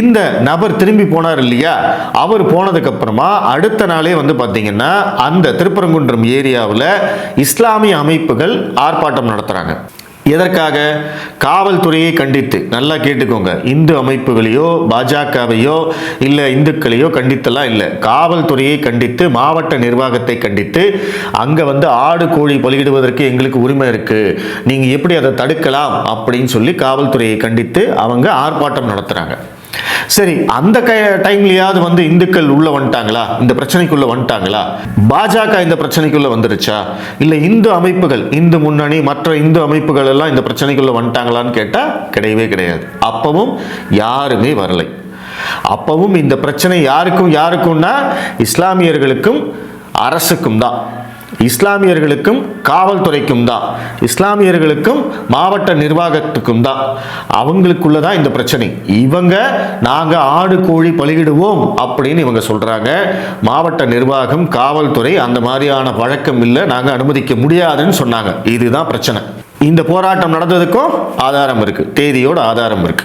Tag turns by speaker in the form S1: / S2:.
S1: இந்த நபர் திரும்பி போனார் இல்லையா? அவர் போனதுக்கு அப்புறமா அடுத்த நாளே வந்து பார்த்தீங்கன்னா அந்த திருப்பரங்குன்றம் ஏரியாவில் இஸ்லாமிய அமைப்புகள் ஆர்ப்பாட்டம் நடத்துகிறாங்க எதற்காக? காவல்துறையை கண்டித்து. நல்லா கேட்டுக்கோங்க. இந்து அமைப்புகளையோ பாஜகவையோ இல்லை இந்துக்களையோ கண்டித்தெல்லாம் இல்லை. காவல்துறையை கண்டித்து மாவட்ட நிர்வாகத்தை கண்டித்து அங்கே வந்து ஆடு கோழி பலியிடுவதற்கு எங்களுக்கு உரிமை இருக்குது நீங்கள் எப்படி அதை தடுக்கலாம் அப்படின்னு சொல்லி காவல்துறையை கண்டித்து அவங்க ஆர்ப்பாட்டம் நடத்துகிறாங்க சரி அந்த டைம்லயாவது வந்து இந்துக்கள் உள்ள வந்துட்டாங்களா? இந்த பிரச்சனைக்குள்ள வந்துட்டாங்களா? பாஜக இந்த பிரச்சனைக்குள்ள வந்துருச்சா? இல்ல இந்து அமைப்புகள் இந்து முன்னணி மற்ற இந்து அமைப்புகள் எல்லாம் இந்த பிரச்சனைக்குள்ள வந்துட்டாங்களான்னு கேட்டா கிடையவே கிடையாது. அப்பவும் யாருமே வரலை. அப்பவும் இந்த பிரச்சனை யாருக்கும் யாருக்கும்னா இஸ்லாமியர்களுக்கும் அரசுக்கும் தான். இஸ்லாமியர்களுக்கும் காவல்துறைக்கும் தான். இஸ்லாமியர்களுக்கும் மாவட்ட நிர்வாகத்துக்கும் தான். அவங்களுக்குள்ள தான் இந்த பிரச்சனை. இவங்க நாங்க ஆடு கோழி பலியிடுவோம் அப்படின்னு இவங்க சொல்றாங்க. மாவட்ட நிர்வாகம் காவல்துறை அந்த மாதிரியான வழக்கம் இல்லை. நாங்க அனுமதிக்க முடியாதுன்னு சொன்னாங்க. இதுதான் பிரச்சனை. இந்த போராட்டம் நடந்ததுக்கும் ஆதாரம் இருக்கு. தேதியோட ஆதாரம் இருக்கு.